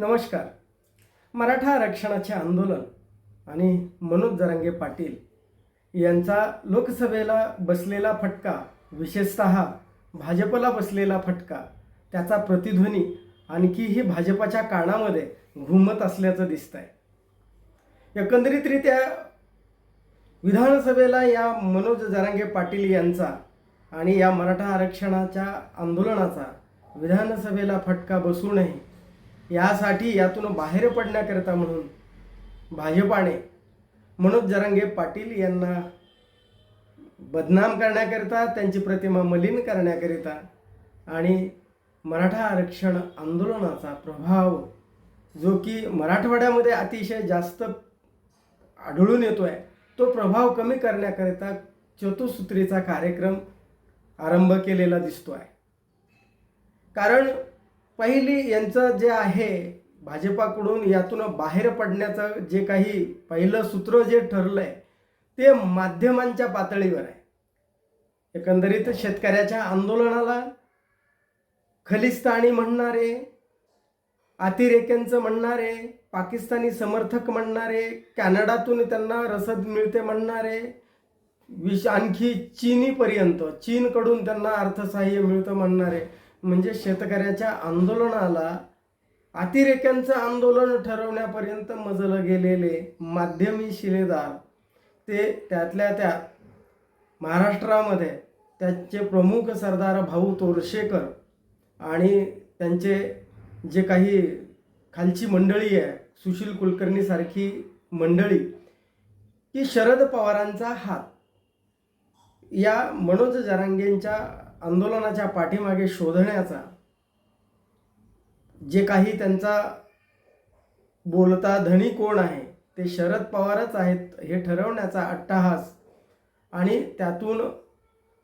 नमस्कार. मराठा आरक्षणाचे आंदोलन आणि मनोज जरांगे पाटील यांचा लोकसभेला बसलेला फटका विशेषत भाजपला बसलेला फटका त्याचा प्रतिध्वनी आणखीही भाजपाच्या कानामध्ये घुमत असल्याचं दिसत आहे एकंदरीतरित्या विधानसभेला या मनोज जरांगे पाटील यांचा आणि या मराठा आरक्षणाच्या आंदोलनाचा विधानसभेला फटका बसू नये यासाठी यातून बाहेर पडण्याकरिता म्हणून भाजपाने मनोज जरांगे पाटील यांना बदनाम करण्याकरिता त्यांची प्रतिमा मलिन करण्याकरिता आणि मराठा आरक्षण आंदोलनाचा प्रभाव जो की मराठवाड्यामध्ये अतिशय जास्त आढळून येतो आहे तो प्रभाव कमी करण्याकरिता चतुसूत्रीचा कार्यक्रम आरंभ केलेला दिसतो आहे कारण पहिली यांचं जे आहे भाजपाकडून यातून बाहेर पडण्याचं जे काही पहिलं सूत्र जे ठरलं आहे ते माध्यमांच्या पातळीवर आहे. एकंदरीत शेतकऱ्याच्या आंदोलनाला खलिस्तानी म्हणणारे अतिरेक्यांचं म्हणणारे पाकिस्तानी समर्थक म्हणणारे कॅनडातून त्यांना रसद मिळते म्हणणारे विश आणखी चीनीपर्यंत चीनकडून त्यांना अर्थसहाय्य मिळतं म्हणणारे म्हणजे शेतकऱ्याच्या आंदोलनाला अतिरेक्यांचं आंदोलन ठरवण्यापर्यंत मजलं गेलेले माध्यमी शिलेदार ते त्यातल्या त्यात महाराष्ट्रामध्ये त्याचे प्रमुख सरदार भाऊ तोरशेकर आणि त्यांचे जे काही खालची मंडळी आहे सुशील कुलकर्णीसारखी मंडळी की शरद पवारांचा हात. या मनोज जरांगेंच्या आंदोलनाच्या पाठीमागे शोधण्याचा जे काही त्यांचा बोलता धनी कोण आहे ते शरद पवारच आहेत हे ठरवण्याचा अट्टाहास आणि त्यातून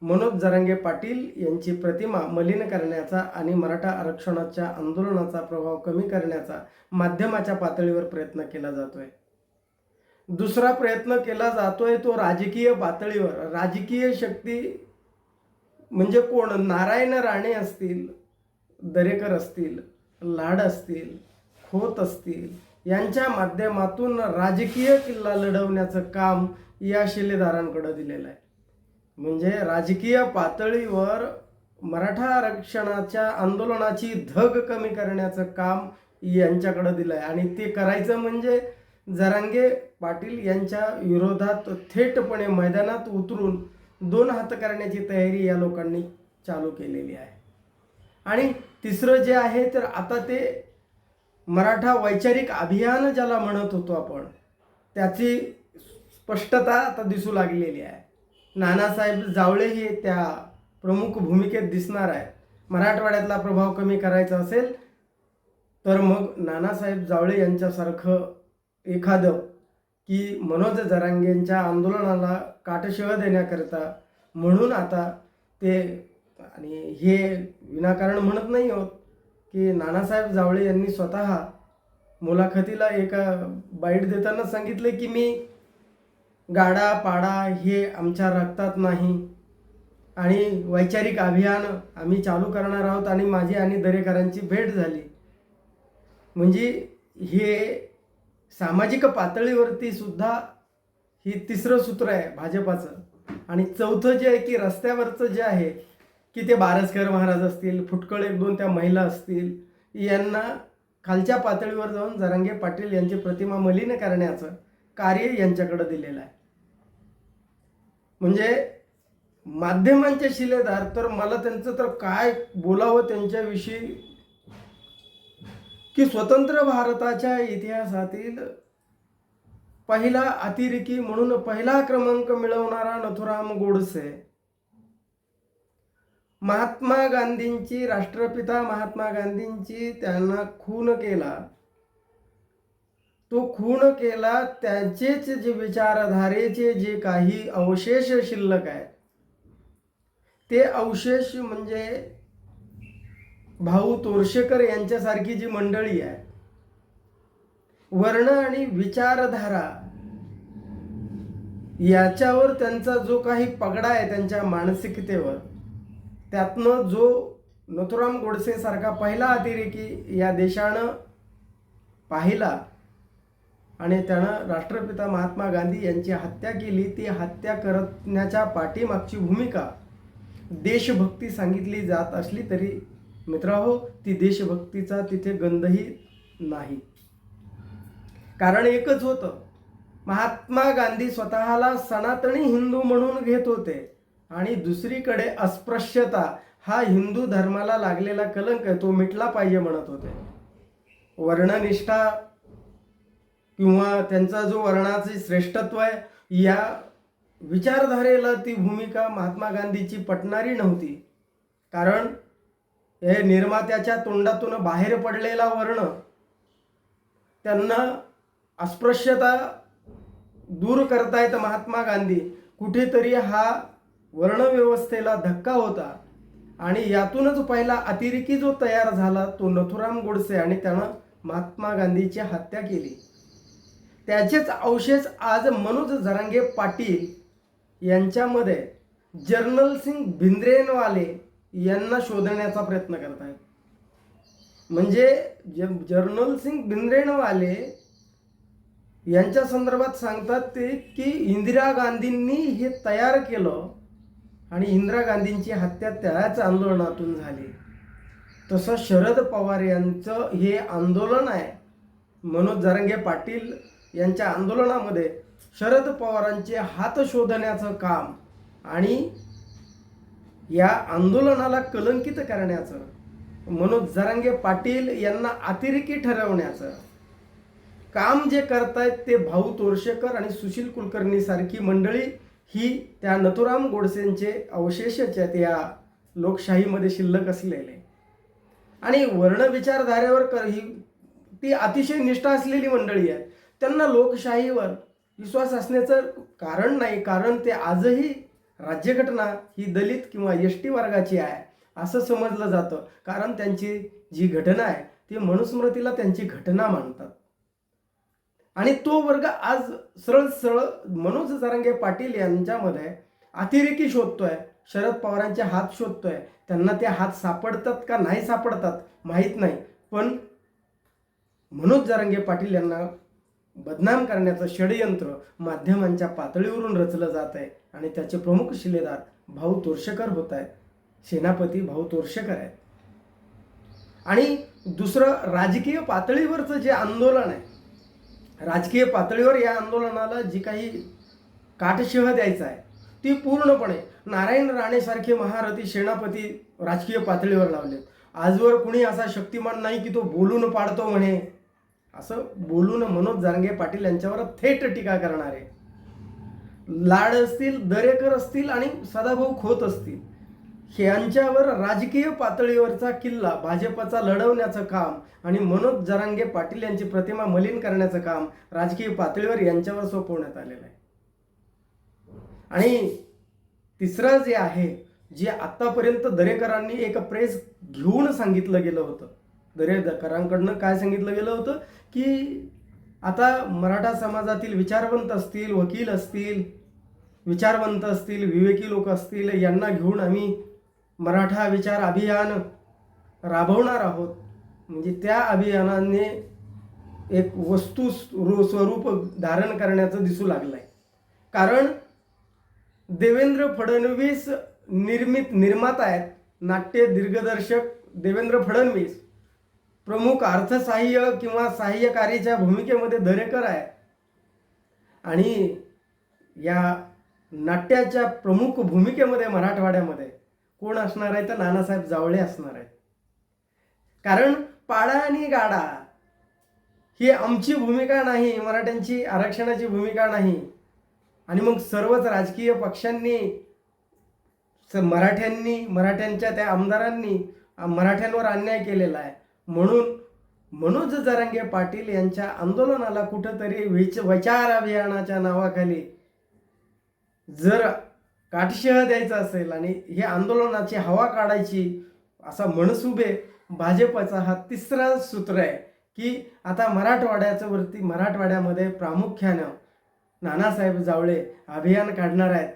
मनोज जरांगे पाटील यांची प्रतिमा मलिन करण्याचा आणि मराठा आरक्षणाच्या आंदोलनाचा प्रभाव कमी करण्याचा माध्यमाच्या पातळीवर प्रयत्न केला जातोय. दुसरा प्रयत्न केला जातोय तो राजकीय पातळीवर. राजकीय शक्ती म्हणजे कोण? नारायण राणे असतील दरेकर असतील लाड असतील खोत असतील यांच्या माध्यमातून राजकीय किल्ला लढवण्याचं काम या शिलेदारांकडं दिलेलं आहे. म्हणजे राजकीय पातळीवर मराठा आरक्षणाच्या आंदोलनाची धग कमी करण्याचं काम यांच्याकडं दिलं आहे आणि ते करायचं म्हणजे जरांगे पाटील यांच्या विरोधात थेटपणे मैदानात उतरून दोन हात करण्याची तयारी या लोकांनी चालू केलेली आहे. आणि तिसरं जे आहे तर आता ते मराठा वैचारिक अभियान ज्याला म्हणत होतो आपण त्याची स्पष्टता आता दिसू लागलेली आहे. नानासाहेब जावळे हे त्या प्रमुख भूमिकेत दिसणार आहे मराठवाड्यातला प्रभाव कमी करायचा असेल तर मग नानासाहेब जावळे यांच्यासारखं एखादं की मनोज जरांगेंच्या आंदोलनाला काटशह देण्याकरिता म्हणून आता ते आणि हे विनाकारण म्हणत नाही होत की नानासाहेब जावळे यांनी स्वतः मुलाखतीला एका बाईट देताना सांगितले की मी गाडा पाडा हे आमच्या रक्तात नाही आणि वैचारिक अभियान आम्ही चालू करणार आहोत आणि माझी आणि दरेकरांची भेट झाली. म्हणजे हे सामाजिक पातळीवरती सुद्धा ही तिसरं सूत्र आहे भाजपाचं. आणि चौथं जे आहे की रस्त्यावरचं जे आहे की ते बारसकर महाराज असतील फुटकळ एक दोन त्या महिला असतील यांना खालच्या पातळीवर जाऊन जरांगे पाटील यांची प्रतिमा मलिन करण्याचं कार्य यांच्याकडे दिलेलं आहे. म्हणजे माध्यमांचे शिलेदार तर मला त्यांचं तर काय बोलावं त्यांच्याविषयी की स्वतंत्र भारताच्या इतिहासातील पहिला अतिरेकी म्हणून पहिला क्रमांक मिळवणारा नथुराम गोडसे महात्मा गांधींची राष्ट्रपिता महात्मा गांधींची त्यांना खून केला. तो खून केला त्याचेच जे विचारधारेचे जे काही अवशेष शिल्लक आहेत ते अवशेष म्हणजे भाऊ तोरशेकर यांच्यासारखी जी मंडळी आहे वर्ण आणि विचारधारा याच्यावर त्यांचा जो काही पगडा आहे त्यांच्या मानसिकतेवर त्यातनं जो नथुराम गोडसेसारखा पहिला अतिरेकी या देशानं पाहिला आणि त्यानं राष्ट्रपिता महात्मा गांधी यांची हत्या केली ती हत्या करण्याच्या पाठीमागची भूमिका देशभक्ती सांगितली जात असली तरी मित्राहो ती देशभक्तीचा तिथे गंधही नाही. कारण एकच होतं महात्मा गांधी स्वतःला सनातनी हिंदू म्हणून घेत होते आणि दुसरीकडे अस्पृश्यता हा हिंदू धर्माला लागलेला कलंक आहे तो मिटला पाहिजे म्हणत होते. वर्णनिष्ठा किंवा त्यांचा जो वर्णाचे श्रेष्ठत्व आहे या विचारधारेला ती भूमिका महात्मा गांधीची पटणारी नव्हती. कारण हे निर्मात्याच्या तोंडातून बाहेर पडलेला वर्ण त्यांना अस्पृश्यता दूर करतायत महात्मा गांधी. कुठेतरी हा वर्णव्यवस्थेला धक्का होता आणि यातूनच पहिला अतिरेकी जो तयार झाला तो नथुराम गोडसे आणि त्यानं महात्मा गांधीची हत्या केली. त्याचेच अवशेष आज मनोज झरांगे पाटील यांच्यामध्ये. जर्नल सिंग भिंद्रेनवाले यांना शोधण्याचा प्रयत्न करत आहेत म्हणजे जे जर्नल सिंग भिंद्रेनवाले यांच्या संदर्भात सांगतात ते की इंदिरा गांधींनी हे तयार केलं आणि इंदिरा गांधींची हत्या त्याच आंदोलनातून झाली. तसं शरद पवार यांचं हे आंदोलन आहे. मनोज जरंगे पाटील यांच्या आंदोलनामध्ये शरद पवारांचे हात शोधण्याचं काम आणि या आंदोलनाला कलंकित करण्याचं मनोज जरांगे पाटील यांना अतिरेकी ठरवण्याचं. काम जे करतायत ते भाऊ तोरशेकर आणि सुशील कुलकर्णी सारखी मंडळी ही त्या नथुराम गोडसेंचे अवशेषच आहेत या लोकशाहीमध्ये शिल्लक असलेले. आणि वर्ण विचारधारेवर कर ही ती अतिशय निष्ठा असलेली मंडळी आहे त्यांना लोकशाहीवर विश्वास असण्याचं कारण नाही कारण ते आजही राज्यघटना ही दलित किंवा एस टी वर्गाची आहे असं समजलं जातं. कारण त्यांची जी घटना आहे ती मनुस्मृतीला त्यांची घटना मानतात. आणि तो वर्ग आज सरळ सरळ मनोज जरांगे पाटील यांच्यामध्ये अतिरेकी शोधतोय शरद पवारांचे हात शोधतोय त्यांना ते हात सापडतात का नाही सापडतात माहीत नाही. पण मनोज जरांगे पाटील यांना बदनाम करण्याचं षडयंत्र माध्यमांच्या पातळीवरून रचलं जात आहे आणि त्याचे प्रमुख शिलेदार भाऊ तोरशेकर होत आहेत. सेनापती भाऊ तोरशेकर आहेत. आणि दुसरं राजकीय पातळीवरचं जे आंदोलन आहे राजकीय पातळीवर या आंदोलनाला जी काही काटशिह द्यायचा आहे ती पूर्णपणे नारायण राणेसारखे महारथी सेनापती राजकीय पातळीवर लावले आजवर कुणी असा शक्तिमान नाही की तो बोलून पाडतो म्हणे. असं बोलून मनोज जारंगे पाटील यांच्यावर थेट टीका करणारे लाड असतील दरेकर असतील आणि सदाभाऊ खोत असतील यांच्यावर राजकीय पातळीवरचा किल्ला भाजपचा लढवण्याचं काम आणि मनोज जरांगे पाटील यांची प्रतिमा मलिन करण्याचं काम राजकीय पातळीवर यांच्यावर सोपवण्यात आलेलं आहे. आणि तिसरं जे आहे जे आतापर्यंत दरेकरांनी एक प्रेस घेऊन सांगितलं गेलं होतं दरेकरांकडनं काय सांगितलं गेलं होतं की आता मराठा समाजातील विचारवंत असतील वकील असतील विचारवंत असतील विवेकी लोक असतील यांना घेऊन आम्ही मराठा विचार अभियान राबवणार आहोत. म्हणजे त्या अभियानाने एक वस्तू स्वरू- स्वरूप धारण करण्याचं दिसू लागलं आहे कारण देवेंद्र फडणवीस निर्मित निर्माता आहेत. नाट्य दिग्दर्शक देवेंद्र फडणवीस. प्रमुख अर्थसहाय्य किंवा सहाय्यकारीच्या भूमिकेमध्ये दरेकर आहे. आणि या नाट्याच्या प्रमुख भूमिकेमध्ये मराठवाड्यामध्ये कोण असणार आहे? तर नानासाहेब जावळे असणार आहेत. कारण पाडा आणि गाडा ही आमची भूमिका नाही मराठ्यांची आरक्षणाची भूमिका नाही. आणि मग सर्वच राजकीय पक्षांनी स- मराठ्यांनी मराठ्यांच्या त्या आमदारांनी मराठ्यांवर अन्याय केलेला आहे. म्हणून मनोज जरांगे पाटील यांच्या आंदोलनाला कुठंतरी विच विचार अभियानाच्या नावाखाली जर काटशह द्यायचा असेल आणि हे आंदोलनाची हवा काढायची असा मनसुबे भाजपचा हा तिसरा सूत्र आहे की आता मराठवाड्याचं वरती मराठवाड्यामध्ये प्रामुख्यानं नानासाहेब जावळे अभियान काढणार आहेत.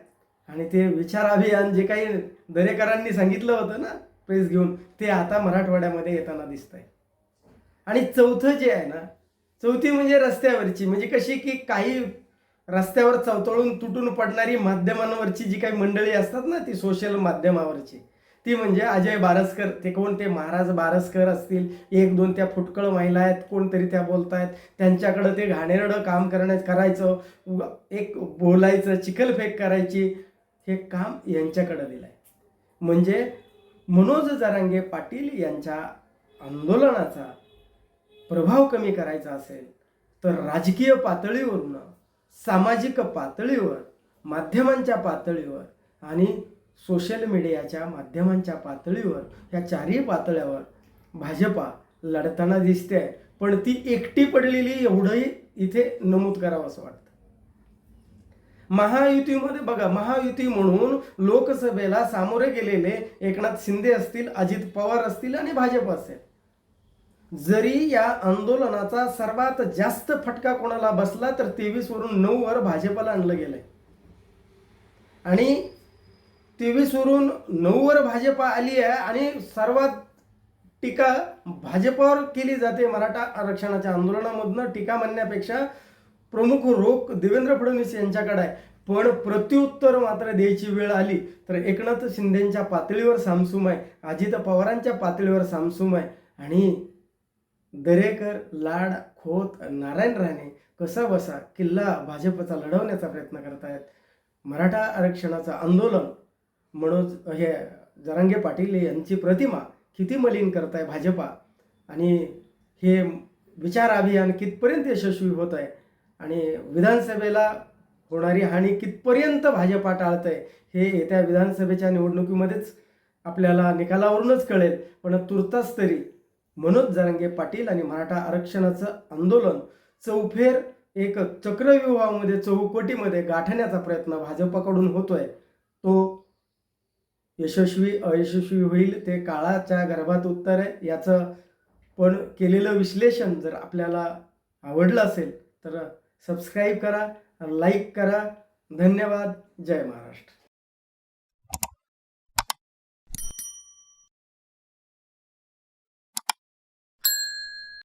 आणि ते विचार अभियान जे काही दरेकरांनी सांगितलं होतं ना प्रेस घेऊन ते आता मराठवाड्यामध्ये येताना दिसत आहे आणि चौथं जे आहे ना चौथी म्हणजे रस्त्यावरची म्हणजे कशी की काही रस्त्यावर चवतळून तुटून पडणारी माध्यमांवरची जी काही मंडळी असतात ना ती सोशल माध्यमावरची ती म्हणजे अजय बारसकर. ते कोण? ते महाराज बारसकर असतील. एक दोन त्या फुटकळ महिला आहेत कोणतरी त्या बोलत आहेत त्यांच्याकडं ते घाणेरडं काम करण्या करायचं एक बोलायचं चिखलफेक करायची हे काम यांच्याकडं दिलं आहे म्हणजे मनोज जरांगे पाटील यांच्या आंदोलनाचा प्रभाव कमी करायचा असेल तर राजकीय पातळीवरून सामाजिक पातळीवर माध्यमांच्या पातळीवर आणि सोशल मीडियाच्या माध्यमांच्या पातळीवर या चारही पातळ्यावर भाजपा लढताना दिसते आहे. पण ती एकटी पडलेली एवढंही इथे नमूद करावं असं वाटतं. महायुतीमध्ये बघा महायुती म्हणून लोकसभेला सामोरे गेलेले एकनाथ शिंदे असतील अजित पवार असतील आणि भाजप असेल. जरी या आंदोलनाचा सर्वात जास्त फटका कोणाला बसला तर तेवीस वरून नऊ वर भाजपला आणलं गेलंय. आणि तेवीस वरून नऊ वर भाजपा आली आहे आणि सर्वात टीका भाजपावर केली जाते मराठा आरक्षणाच्या आंदोलनामधनं टीका म्हणण्यापेक्षा प्रमुख रोख देवेंद्र फडणवीस यांच्याकडे आहे. पण प्रत्युत्तर मात्र द्यायची वेळ आली तर एकनाथ शिंदेच्या पातळीवर सामसूम आहे. अजित पवारांच्या पातळीवर सामसूम आहे. आणि दरेकर लाड खोत नारायण राणे कसा बसा किल्ला भाजपचा लढवण्याचा प्रयत्न करत आहेत मराठा आरक्षणाचं आंदोलन मनोज हे जरांगे पाटील यांची प्रतिमा किती मलिन करत आहे भाजपा? आणि हे विचार अभियान कितपर्यंत यशस्वी होत आहे? आणि विधानसभेला होणारी हानी कितपर्यंत भाजपा टाळत आहे हे येत्या विधानसभेच्या निवडणुकीमध्येच आपल्याला निकालावरूनच कळेल. पण तुर्तास तरी मनोज जरांगे पाटील आणि मराठा आरक्षणाचं आंदोलन चौफेर एक चक्रव्यूहामध्ये चौकोटीमध्ये गाठण्याचा प्रयत्न भाजपकडून होतोय. तो यशस्वी अयशस्वी होईल ते काळाच्या गर्भात उत्तर आहे. याचं पण केलेलं विश्लेषण जर आपल्याला आवडलं असेल तर सबस्क्राईब करा लाईक करा। धन्यवाद। जय महाराष्ट्र।